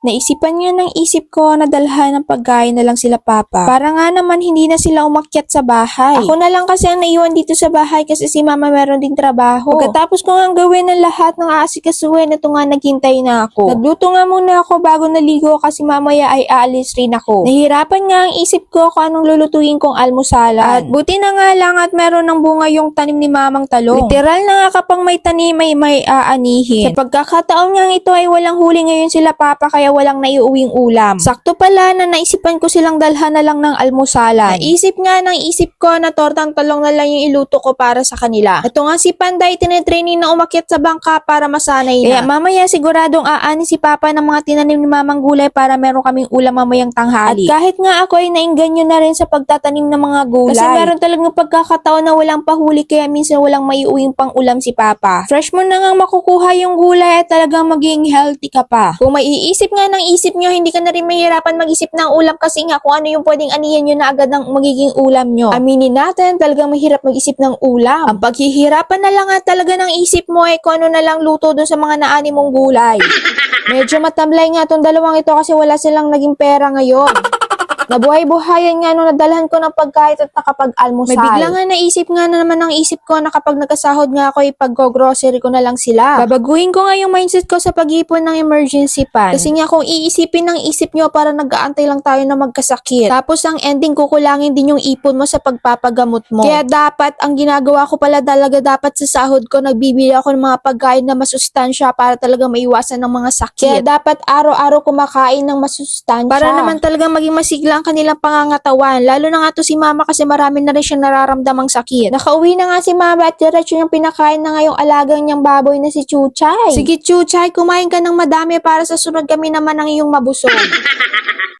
Naisipan nga ng isip ko na dalhan ng pagkain na lang sila papa. Para nga naman hindi na sila umakyat sa bahay. Ako na lang kasi ang naiwan dito sa bahay kasi si mama meron ding trabaho. Pagkatapos ko nga gawin ng lahat ng aasikasuhin, ito nga naghintay na ako. Nagluto nga muna ako bago naligo kasi mamaya ay aalis rin ako. Nahihirapan nga ang isip ko kung anong lulutuin kong almusalan. At buti na nga lang at meron ng bunga yung tanim ni mamang talong. Literal na nga kapang may tanim ay may aanihin. Sa pagkakataon nga ito ay walang huli ngayon sila papa kaya walang naiuwing ulam. Sakto pala na naisipan ko silang dalhan na lang ng almusalan. Naisip nga ng isip ko na tortang talong na lang yung iluto ko para sa kanila. Ito nga si Panday tinetraining na umakyat sa bangka para masanay na. Kaya mamaya siguradong aani si Papa ng mga tinanim ni Mamang Gulay para meron kaming ulam mamayang tanghali. At kahit nga ako ay nainganyo na rin sa pagtatanim ng mga gulay. Kasi meron talagang pagkakataon na walang pahuli kaya minsan walang maiuwing pang ulam si Papa. Fresh mo na nga makukuha yung gulay at talagang maging healthy ka pa. Kung may iisip nga ng isip nyo, hindi ka na rin mahirapan mag-isip ng ulam kasi nga kung ano yung pwedeng anihin nyo na agad ng magiging ulam nyo. Aminin natin, talagang mahirap mag-isip ng ulam. Ang paghihirapan na lang nga talaga ng isip mo ay kung ano na lang luto dun sa mga naani mong gulay. Medyo matamlay nga tong dalawang ito kasi wala silang naging pera ngayon. Nabuhay-buhayan nga nung nadalhan ko ng pagkain at nakapag-almusal. May bigla nga naisip nga na naman ang isip ko na kapag nagkasahod nga ako, ipag-grocery ko na lang sila. Babaguhin ko nga yung mindset ko sa pag-ipon ng emergency fund. Kasi nga kung iisipin ng isip nyo para nag-aantay lang tayo na magkasakit. Tapos ang ending kukulangin din yung ipon mo sa pagpapagamot mo. Kaya dapat, ang ginagawa ko pala talaga dapat sa sahod ko, nagbibili ako ng mga pagkain na masustansya para talaga maiwasan ng mga sakit. Kaya dapat araw-araw kumakain ng masustansya. Para naman talaga maging masigla ang kanilang pangangatawan. Lalo na nga to si mama kasi marami na rin siyang nararamdamang sakit. Nakauwi na nga si mama at diretso niyang pinakain na nga yung alagang niyang baboy na si Chuchay. Sige Chuchay, kumain ka ng madami para sa sunod kami naman ang iyong mabusog.